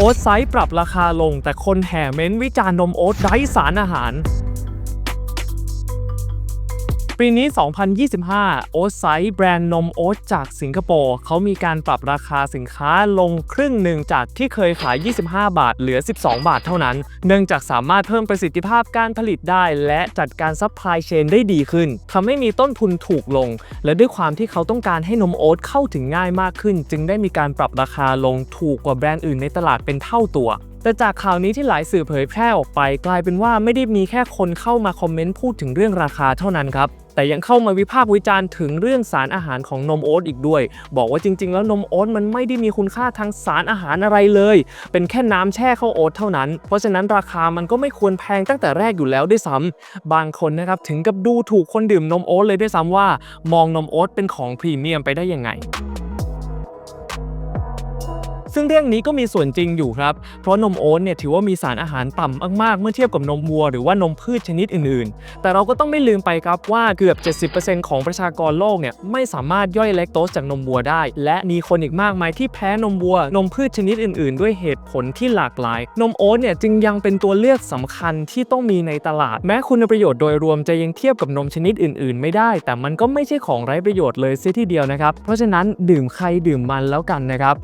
โอ๊ตไซส์ปรับราคาลง แต่คนแห่เม้นวิจารณ์นมโอ๊ตไร้สารอาหาร ปีนี้ 2025 โอ๊ตไซส์แบรนด์นมโอ๊ตจากสิงคโปร์เขามีการปรับราคาสินค้าลงครึ่งหนึ่งจากที่เคยขาย 25 บาท เหลือ 12 บาทเท่านั้น เนื่องจากสามารถเพิ่มประสิทธิภาพการผลิตได้ และจัดการซัพพลายเชนได้ดีขึ้นทำให้มีต้นทุนถูกลง และด้วยความที่เขาต้องการให้นมโอ๊ตเข้าถึงง่ายมากขึ้น จึงได้มีการปรับราคาลงถูกกว่าแบรนด์อื่นในตลาดเป็นเท่าตัว แต่จากข่าวนี้ที่หลายสื่อเผยแพร่ออกไป กลายเป็นว่าไม่ได้มีแค่คนเข้ามาคอมเมนต์พูดถึงเรื่องราคาเท่านั้นครับแต่ยังเข้ามาวิพากษ์วิจารณ์ถึงเรื่องสารอาหารของนมโอ๊ตอีกด้วย บอกว่าจริง ๆ แล้วนมโอ๊ตมันไม่ได้มีคุณค่าทางสารอาหารอะไรเลย เป็นแค่น้ำแช่ข้าวโอ๊ตเท่านั้น เพราะฉะนั้นราคามันก็ไม่ควรแพงตั้งแต่แรกอยู่แล้วด้วยซ้ำบางคนนะครับถึงกับดูถูกคนดื่มนมโอ๊ตเลยด้วยซ้ำว่า มองนมโอ๊ตเป็นของพรีเมียมไปได้ยังไง ซึ่งเรื่องนี้ก็มีส่วนจริงอยู่ครับ เพราะนมโอ๊ตเนี่ยถือว่ามีสารอาหารต่ำมากๆ เมื่อเทียบกับนมวัวหรือว่านมพืชชนิดอื่นๆ แต่เราก็ต้องไม่ลืมไปครับว่าเกือบ 70%ของประชากรโลกเนี่ยไม่สามารถย่อยแลคโตสจากนมวัวได้ และมีคนอีกมากมายที่แพ้นมวัว นมพืชชนิดอื่น ๆ ด้วยเหตุผลที่หลากหลาย นมโอ๊ตเนี่ยจึงยังเป็นตัวเลือกสำคัญที่ต้องมีในตลาด แม้คุณประโยชน์โดยรวมจะยังเทียบกับนมชนิดอื่น ๆ ไม่ได้ แต่มันก็ไม่ใช่ของไร้ประโยชน์เลยเสียทีเดียวนะครับ เพราะฉะนั้นดื่มใครดื่มมันแล้วกันนะครับ